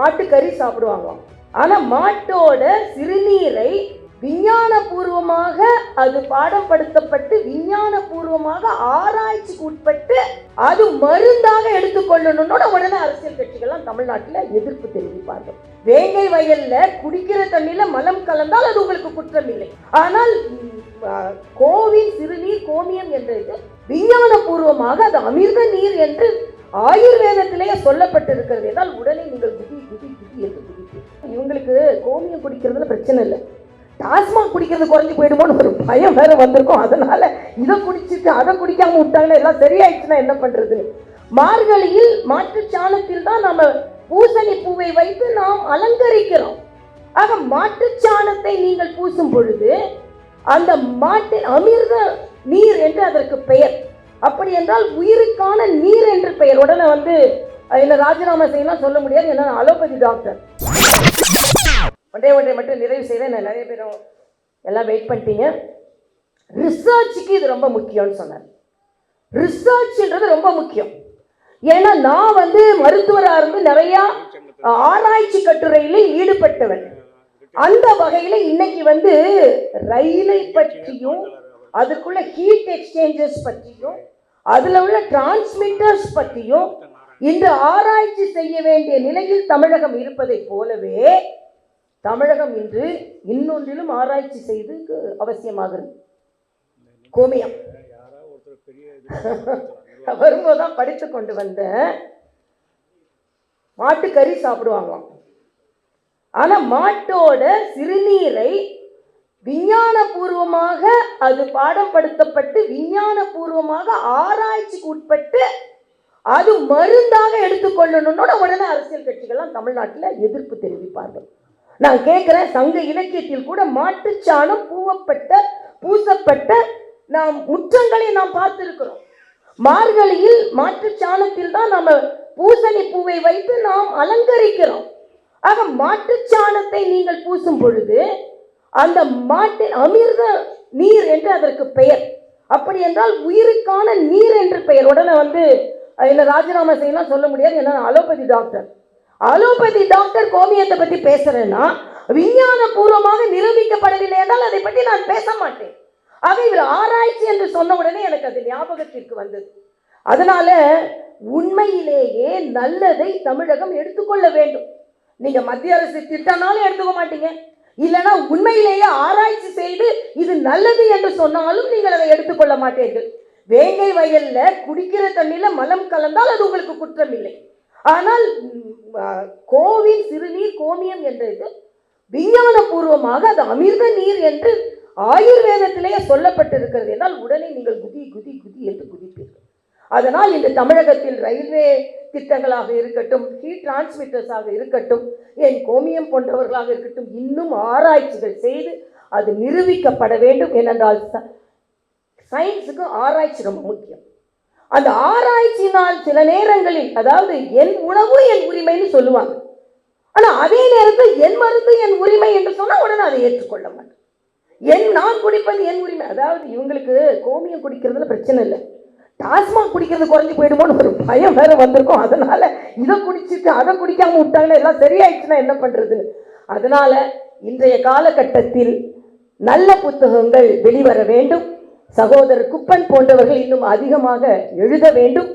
மாட்டுக்கறி சாப்பிடுவாங்களாம். ஆனால் மாட்டோட சிறுநீரை விஞ்ஞான பூர்வமாக அது பாடப்படுத்தப்பட்டு விஞ்ஞானபூர்வமாக விஞ்ஞான பூர்வமாக ஆராய்ச்சிக்கு உட்பட்டு அது மருந்தாக எடுத்துக்கொள்ளணும்னு உடனே அரசியல் கட்சிகள்லாம் தமிழ்நாட்டில் எதிர்ப்பு தெரிவிப்பார்கள். வேங்கை வயல்ல குடிக்கிற தண்ணியில மலம் கலந்தால் அது உங்களுக்கு குற்றம் இல்லை. ஆனால் கோவின் சிறுநீர் கோமியம் என்றது விஞ்ஞான பூர்வமாக அது அமிர்த நீர் என்று ஆயுர்வேதத்திலேயே சொல்லப்பட்டிருக்கிறது என்றால் உடனே நீங்கள் குதி குதி குதி என்று குதிப்பீர்கள் இவங்களுக்கு கோமியம் குடிக்கிறதுல பிரச்சனை இல்லை. டாஸ்மாக் குடிக்கிறது குறைஞ்சி போயிடுமோன்னு ஒரு பயம் வேற வந்திருக்கும். அதனால இதை குடிச்சிட்டு அதை குடிக்காம விட்டாங்கன்னா எல்லாம் சரியாயிடுச்சுன்னா என்ன பண்றது? மார்கழியில் மாட்டுச் சாணத்தில் தான் நம்ம பூசணி பூவை வைத்து நாம் அலங்கரிக்கிறோம். ஆக மாட்டுச் சாணத்தை நீங்கள் பூசும் பொழுது அந்த மாட்டு அமிர்த நீர் என்று அதற்கு பெயர். அப்படி என்றால் உயிருக்கான நீர் என்று பெயர். உடனே வந்து என்ன ராஜினாமா செய்யலாம் சொல்ல முடியாது என்ன அலோபதி டாக்டர். ஒன்றே ஒன்றை மட்டும் நிறைவு செய்கிறேன் நான் நிறைய பேரும் எல்லாம் வெயிட் பண்ணிட்டீங்க. ரிசர்ச்சுக்கு இது ரொம்ப முக்கியம்னு சொன்னார். ரிசர்ச்ன்றது ரொம்ப முக்கியம். ஏன்னா நான் வந்து மருத்துவராக இருந்து நிறையா ஆராய்ச்சி கட்டுரையில் ஈடுபட்டவன். அந்த வகையில் இன்னைக்கு வந்து ரயிலை பற்றியும் அதுக்குள்ள ஹீட் எக்ஸ்சேஞ்சஸ் பற்றியும் அதில் உள்ள டிரான்ஸ்மிட்டர்ஸ் பற்றியும் இந்த ஆராய்ச்சி செய்ய வேண்டிய நிலையில் தமிழகம் இருப்பதைப் போலவே தமிழகம் இன்று இன்னொன்றிலும் ஆராய்ச்சி செய்து அவசியமாகிறது கோமியம். வரும்போதான் படித்து கொண்டு வந்த மாட்டுக்கறி சாப்பிடுவாங்களாம். ஆனா மாட்டோட சிறுநீரை விஞ்ஞான பூர்வமாக அது பாடப்படுத்தப்பட்டு விஞ்ஞான பூர்வமாக ஆராய்ச்சிக்கு உட்பட்டு அது மருந்தாக எடுத்துக்கொள்ளணும்னு உடனே அரசியல் கட்சிகள்லாம் தமிழ்நாட்டில் எதிர்ப்பு தெரிவிப்பார்கள். நான் கேட்குறேன் சங்க இலக்கியத்தில் கூட மாட்டுச்சாணம் பூவப்பட்ட பூசப்பட்ட நாம் முற்றங்களை நாம் பார்த்திருக்கிறோம். மார்கழியில் மாட்டுச் சாணத்தில் தான் நம்ம பூசணி பூவை வைத்து நாம் அலங்கரிக்கிறோம். ஆக மாட்டுச் சாணத்தை நீங்கள் பூசும் பொழுது அந்த மாட்டின் அமிர்த நீர் என்று அதற்கு பெயர். அப்படி என்றால் உயிருக்கான நீர் என்று பெயர். உடனே வந்து என்ன ராஜினாமா செய்யலாம் சொல்ல முடியாது. ஏன்னா அலோபதி டாக்டர். அலோபதி டாக்டர் கோமியத்தை பற்றி பேசுறேன்னா விஞ்ஞான பூர்வமாக நிரூபிக்கப்படவில்லை என்றால் அதை பற்றி நான் பேச மாட்டேன். ஆக இவர் ஆராய்ச்சி என்று சொன்ன உடனே எனக்கு அது ஞாபகத்திற்கு வந்தது. அதனால உண்மையிலேயே நல்லதை தமிழகம் எடுத்துக்கொள்ள வேண்டும். நீங்க மத்திய அரசு திட்டம்னாலும் எடுத்துக்க மாட்டீங்க. இல்லைன்னா உண்மையிலேயே ஆராய்ச்சி செய்து இது நல்லது என்று சொன்னாலும் நீங்கள் அதை எடுத்துக்கொள்ள மாட்டீர்கள். வேங்கை வயல்ல குடிக்கிற தண்ணியில மலம் கலந்தால் அது உங்களுக்கு குற்றம் இல்லை. ஆனால் கோவின் சிறுநீர் கோமியம் என்றது விஞ்ஞான பூர்வமாக அது அமிர்த நீர் என்று ஆயுர்வேதத்திலேயே சொல்லப்பட்டிருக்கிறது என்றால் உடனே நீங்கள் குதி குதி குதி என்று குதிப்பீர்கள். அதனால் இந்த தமிழகத்தில் ரயில்வே திட்டங்களாக இருக்கட்டும் ஹீட் டிரான்ஸ்மிட்டர்ஸாக இருக்கட்டும் என் கோமியம் போன்றவர்களாக இருக்கட்டும் இன்னும் ஆராய்ச்சிகள் செய்து அது நிரூபிக்கப்பட வேண்டும் ஏனென்றால் சயின்ஸுக்கும் சயின்ஸுக்கு ஆராய்ச்சி ரொம்ப முக்கியம். அந்த ஆராய்ச்சியினால் சில நேரங்களில் அதாவது என் உணவு என் உரிமைன்னு சொல்லுவாங்க. ஆனால் அதே நேரத்தில் என் மருந்து என் உரிமை என்று சொன்னால் உடனே அதை ஏற்றுக்கொள்ள மாட்டேன். என் நான் குடிப்பது என் உரிமை. அதாவது இவங்களுக்கு கோமியம் குடிக்கிறதுல பிரச்சனை இல்லை. டாஸ்மாக் குடிக்கிறது குறைஞ்சு போயிடுமோன்னு ஒரு பயம் வேற வந்திருக்கும். அதனால இதை குடிச்சிட்டு அதை குடிக்காம விட்டாங்கன்னா எல்லாம் சரியாயிடுச்சுன்னா என்ன பண்றது? அதனால இன்றைய காலகட்டத்தில் நல்ல புத்தகங்கள் வெளிவர வேண்டும். சகோதரர் குப்பன் போன்றவர்கள் இன்னும் அதிகமாக எழுத வேண்டும்.